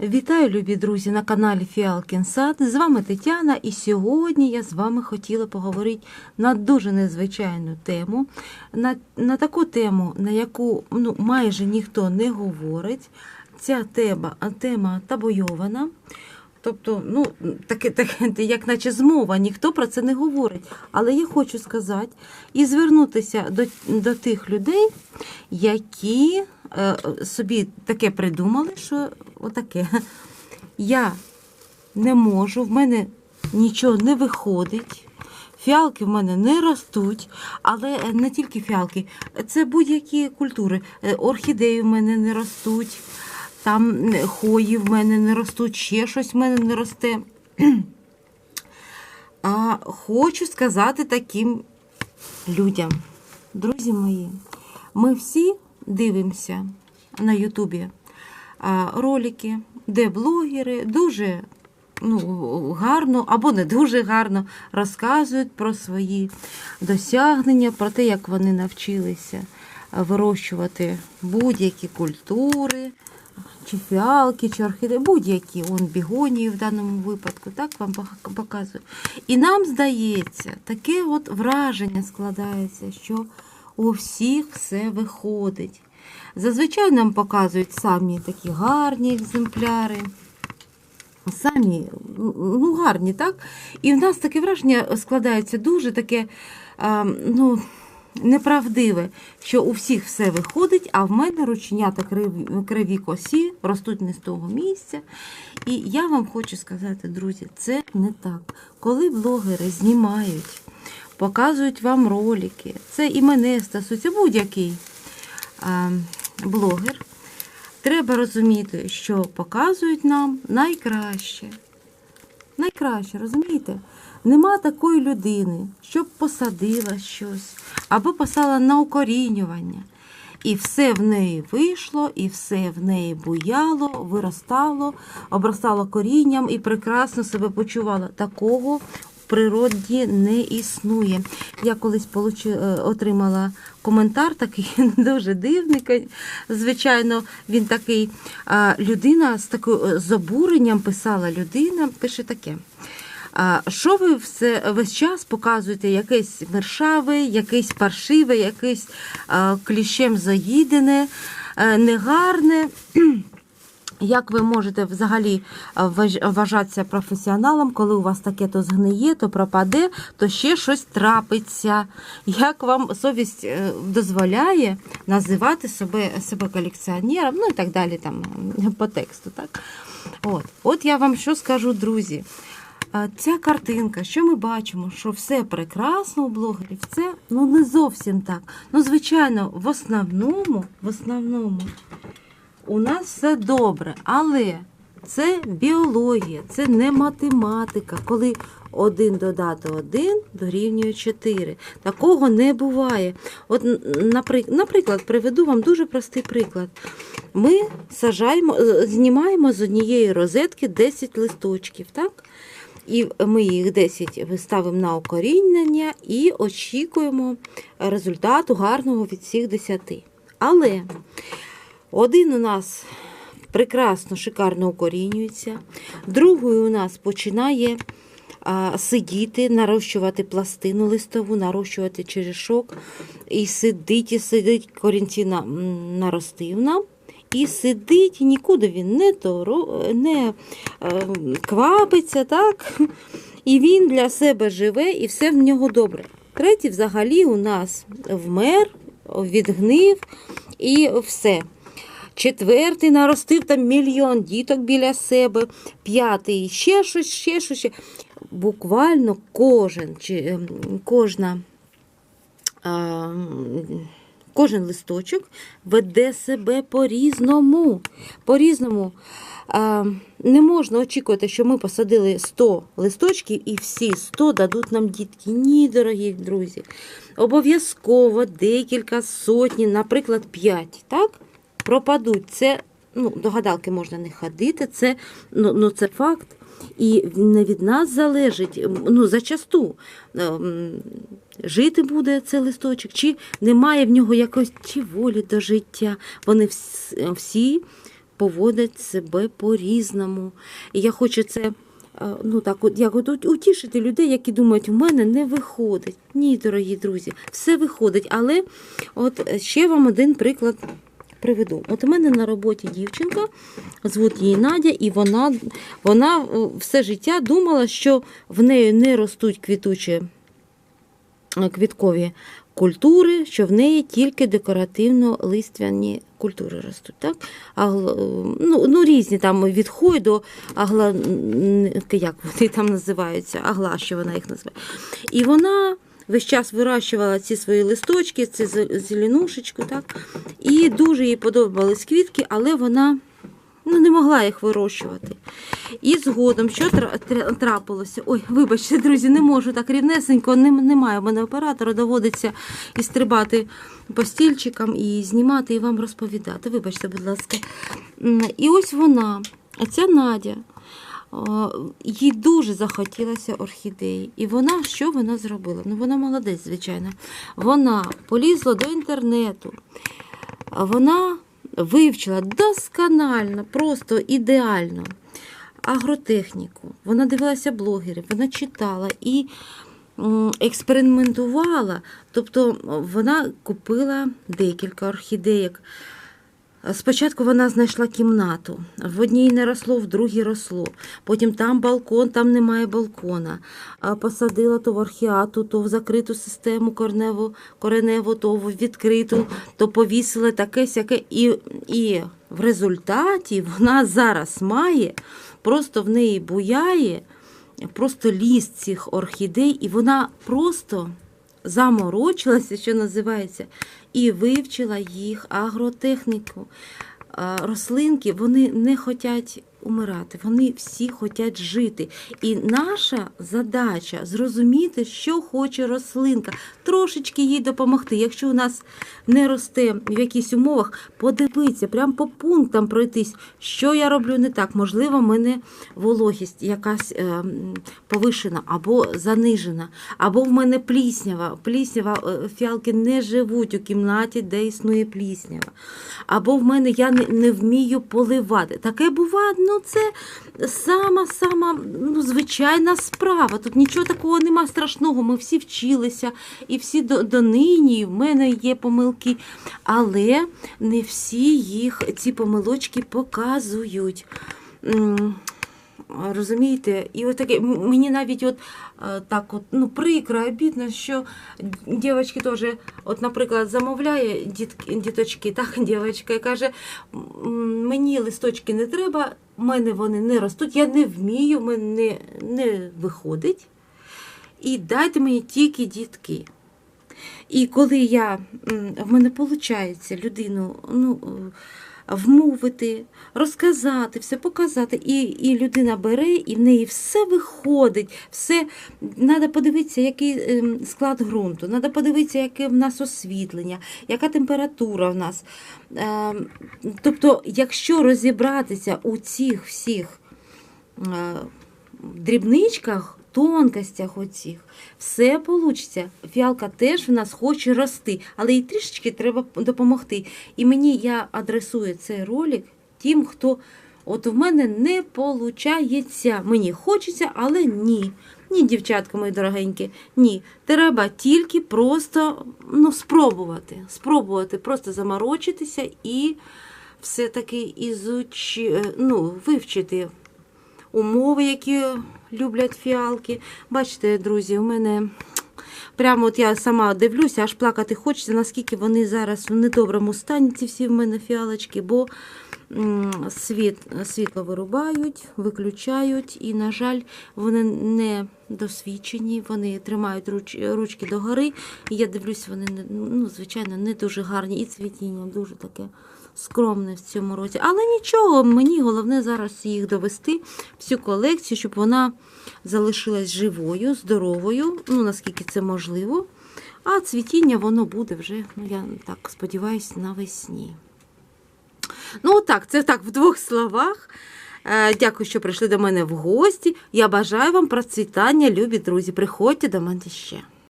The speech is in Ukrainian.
Вітаю, любі друзі, на каналі Фіалкін Сад. З вами Тетяна, і сьогодні я з вами хотіла поговорити на дуже незвичайну тему, на, на таку тему, на яку ну, майже ніхто не говорить. Ця тема, тема табойована. Тобто, ну, таке, таке, як наче змова, ніхто про це не говорить. Але я хочу сказати і звернутися до, до тих людей, які собі таке придумали, що отаке. Я не можу, в мене нічого не виходить. Фіалки в мене не ростуть, але не тільки фіалки, це будь-які культури. Е, Орхідеї в мене не ростуть, там е, хої в мене не ростуть, ще щось в мене не росте. А хочу сказати таким людям, друзі мої, ми всі дивимося на Ютубі ролики, де блогери дуже ну, гарно або не дуже гарно розказують про свої досягнення, про те, як вони навчилися вирощувати будь-які культури, чи фіалки, чи орхідеї, будь-які, он бігонії в даному випадку, так вам показую. І нам здається, таке от враження складається, що у всіх все виходить. Зазвичай нам показують самі такі гарні екземпляри. Самі ну, гарні, так? І в нас таке враження складається дуже таке а, ну, неправдиве, що у всіх все виходить, а в мене рученята криві, косі ростуть не з того місця. І я вам хочу сказати, друзі, це не так. Коли блогери знімають, показують вам ролики, це і мене стосується будь-який а, блогер. Треба розуміти, що показують нам найкраще. Найкраще, розумієте? Нема такої людини, щоб посадила щось або посадила на укорінювання. І все в неї вийшло, і все в неї буяло, виростало, обростало корінням і прекрасно себе почувала. Такого природі не існує. Я колись е, отримала коментар, такий дуже дивний. Звичайно, він такий людина з такою е, з обуренням писала людина, пише таке. Що ви все весь час показуєте якесь мершаве, якесь паршиве, якесь кліщем заїдене, е, негарне. Як ви можете взагалі вважатися професіоналом, коли у вас таке то згниє, то пропаде, то ще щось трапиться? Як вам совість е, дозволяє називати себе, себе колекціонером, ну і так далі там по тексту. Так? От. От я вам що скажу, друзі. Ця картинка, що ми бачимо, що все прекрасно у блогерів, це ну не зовсім так. Ну, звичайно, в основному, в основному у нас все добре, але це біологія, це не математика, коли один додати один дорівнює 4. Такого не буває. От, наприклад, приведу вам дуже простий приклад. Ми сажаємо, е, знімаємо з однієї розетки 10 листочків, так? І ми їх 10 ставимо на укорінення і очікуємо результату гарного від всіх 10. Але один у нас прекрасно, шикарно укорінюється, другий у нас починає сидіти, нарощувати пластину листову, нарощувати черешок, і сидить, і сидить, корінці наростив нам. І сидить, і нікуди він не, торо, не е, квапиться, так? І він для себе живе, і все в нього добре. Третій взагалі у нас вмер, відгнив і все. Четвертий наростив там мільйон діток біля себе, п'ятий ще щось, ще щось. Ще. Буквально кожен, чи, ем, кожна, а, кожен листочок веде себе по-різному. По-різному. Не можна очікувати, що ми посадили 100 листочків і всі 100 дадуть нам дітки. Ні, дорогі друзі. Обов'язково декілька сотні, наприклад, 5, так? Пропадуть. Це ну, до гадалки можна не ходити, це, ну, ну, це факт. І не від нас залежить, ну, зачасту, ем, жити буде цей листочок, чи немає в нього якось чи волі до життя. Вони всі поводять себе по-різному. І я хочу це. е, Ну так, от як от утішити людей, які думають, в мене не виходить. Ні, дорогі друзі, все виходить. Але от ще вам один приклад приведу. От у мене на роботі дівчинка, звуть її Надя, і вона, вона е, все життя думала, що в неї не ростуть квітучі е, квіткові культури, що в неї тільки декоративно-листвяні культури ростуть. Так? Агла, ну, ну, різні там від хой агла, як вони там називаються, агла, що вона їх називає. І вона весь час вирощувала ці свої листочки, ці зеленушечку, так? і дуже їй подобались квітки, але вона ну, не могла їх вирощувати. І згодом, що тра- тра- трапилося? Ой, вибачте, друзі, не можу так рівнесенько, немає в мене оператора, доводиться і стрибати по стільчикам, і знімати, і вам розповідати. Вибачте, будь ласка. І ось вона, оця Надя. Їй дуже захотілося орхідеї. І вона що вона зробила? Ну, вона молодець, звичайно. Вона полізла до інтернету. Вона вивчила досконально, просто ідеально агротехніку. Вона дивилася блогерів, вона читала і експериментувала. Тобто вона купила декілька орхідеїк. Спочатку вона знайшла кімнату. В одній не росло, в другій росло. Потім там балкон, там немає балкона. Посадила то в орхіату, то в закриту систему корневу, кореневу, то в відкриту, то повісили таке сяке. І, і в результаті вона зараз має, просто в неї буяє, просто ліс цих орхідей, і вона просто заморочилася, що називається, і вивчила їх агротехніку. Рослинки вони не хочуть умирати, вони всі хочуть жити. І наша задача зрозуміти, що хоче рослинка, трошечки їй допомогти. Якщо у нас не росте в якихось умовах, подивитися, прямо по пунктам пройтись, що я роблю не так. Можливо, в мене вологість якась е, повишена або занижена, або в мене пліснява. Пліснява е, фіалки не живуть у кімнаті, де існує пліснява. Або в мене я не, не вмію поливати. Таке буває, ну це сама-сама ну, звичайна справа. Тут нічого такого нема страшного. Ми всі вчилися, і всі до, донині, і в мене є помилки. Але не всі їх ці помилочки показують. Розумієте, і от таке мені навіть от е, так от ну прикро, обідно, що дівчатки теж, от, наприклад, замовляє діточки, так, дівчинка, і каже: мені листочки не треба, в мене вони не ростуть, я не вмію, мене не, виходить. І дайте мені тільки дітки. І коли я, в мене виходить людину ну, вмовити, розказати, все показати, і, і людина бере, і в неї все виходить, все треба подивитися, який ем, склад ґрунту, треба подивитися, яке в нас освітлення, яка температура в нас. Ем, Тобто, якщо розібратися у цих всіх е, дрібничках, тонкостях оцих, все вийде. Фіалка теж в нас хоче рости, але їй трішечки треба допомогти. І мені я адресую цей ролик тим, хто от в мене не виходить. Мені хочеться, але ні. Ні, дівчатка мої дорогенькі, ні. Треба тільки просто ну, спробувати. Спробувати просто заморочитися і все-таки ізучи, е, ну, вивчити умови, які люблять фіалки. Бачите, друзі, у мене прямо от я сама дивлюся, аж плакати хочеться, наскільки вони зараз в недоброму стані, ці всі в мене фіалочки, бо світ, світло вирубають, виключають, і, на жаль, вони не досвідчені, вони тримають руч, ручки догори. І я дивлюсь, вони ну, звичайно не дуже гарні, і цвітіння дуже таке скромне в цьому році. Але нічого, мені головне зараз їх довести, всю колекцію, щоб вона залишилась живою, здоровою, ну наскільки це можливо. А цвітіння воно буде вже, ну я так сподіваюся, навесні. Ну, так, це так в двох словах. Е, Дякую, що прийшли до мене в гості. Я бажаю вам процвітання, любі друзі. Приходьте до мене ще.